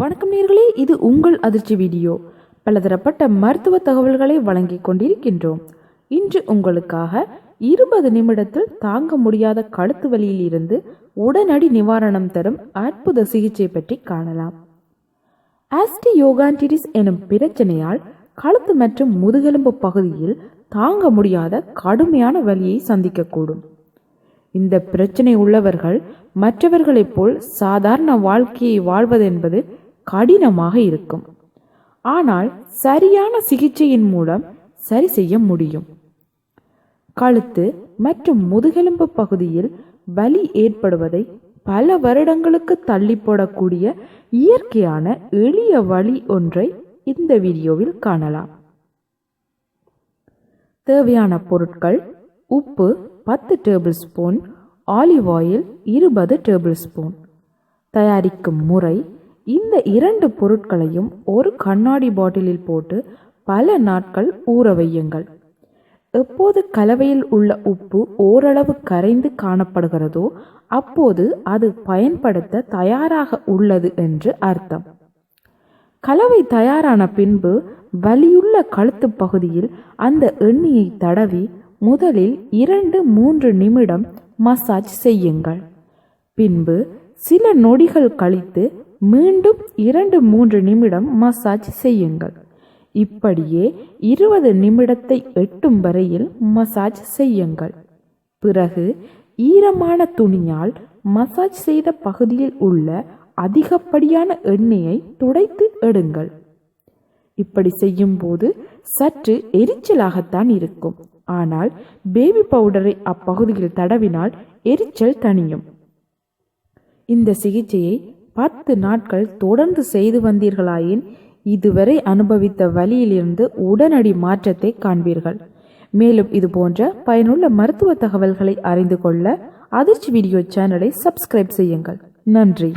வணக்கம் நேர்களே இது உங்கள் அதிர்ச்சி வீடியோ. பலதரப்பட்ட மருத்துவ தகவல்களை வழங்கிக் கொண்டிருக்கின்றோம். இன்று உங்களுக்காக இருபது நிமிடத்தில் தாங்க முடியாத கழுத்து வலியில் இருந்து உடனடி நிவாரணம் தரும் அற்புத சிகிச்சை பற்றி காணலாம். ஆஸ்டி யோகான்டிரிஸ் எனும் பிரச்சனையால் கழுத்து மற்றும் முதுகெலும்பு பகுதியில் தாங்க முடியாத கடுமையான வலியை சந்திக்கக்கூடும். இந்த பிரச்சனை உள்ளவர்கள் மற்றவர்களைப் போல் சாதாரண வாழ்க்கையை வாழ்வதென்பது கடினமாக இருக்கும். ஆனால் சரியான சிகிச்சையின் மூலம் சரி செய்ய முடியும். கழுத்து மற்றும் முதுகெலும்பு பகுதியில் வலி ஏற்படுவதை பல வருடங்களுக்கு தள்ளி போடக்கூடிய இயற்கையான எளிய வழி ஒன்றை இந்த வீடியோவில் காணலாம். தேவையான பொருட்கள் உப்பு பத்து டேபிள் ஸ்பூன் ஆலிவ் ஆயில் இருபது டேபிள் ஸ்பூன். தயாரிக்கும் முறை இந்த இரண்டு பொருட்களையும் ஒரு கண்ணாடி பாட்டிலில் போட்டு பல நாட்கள் ஊற வையுங்கள். எப்போது கலவையில் உள்ள உப்பு ஓரளவு கரைந்து காணப்படுகிறதோ அப்போது அது பயன்படுத்த தயாராக உள்ளது என்று அர்த்தம். கலவை தயாரான பின்பு வலியுள்ள கழுத்து பகுதியில் அந்த எண்ணெயை தடவி முதலில் இரண்டு மூன்று நிமிடம் மசாஜ் செய்யுங்கள். பின்பு சில நொடிகள் கழித்து மீண்டும் இரண்டு மூன்று நிமிடம் மசாஜ் செய்யுங்கள். இப்படியே இருபது நிமிடத்தை எட்டும் வரையில் மசாஜ் செய்யுங்கள். பிறகு ஈரமான துணியால் மசாஜ் செய்த பகுதியில் உள்ள அதிகப்படியான எண்ணெயை துடைத்து எடுங்கள். இப்படி செய்யும் போது சற்று எரிச்சலாகத்தான் இருக்கும். ஆனால் பேபி பவுடரை அப்பகுதியில் தடவினால் எரிச்சல் தணியும். இந்த சிகிச்சையை பத்து நாட்கள் தொடர்ந்து செய்து வந்தீர்களாயின் இதுவரை அனுபவித்த வழியிலிருந்து உடனடி மாற்றத்தை காண்பீர்கள். மேலும் இது போன்ற பயனுள்ள மருத்துவ தகவல்களை அறிந்து கொள்ள அதிர்ச்சி வீடியோ சேனலை சப்ஸ்கிரைப் செய்யுங்கள். நன்றி.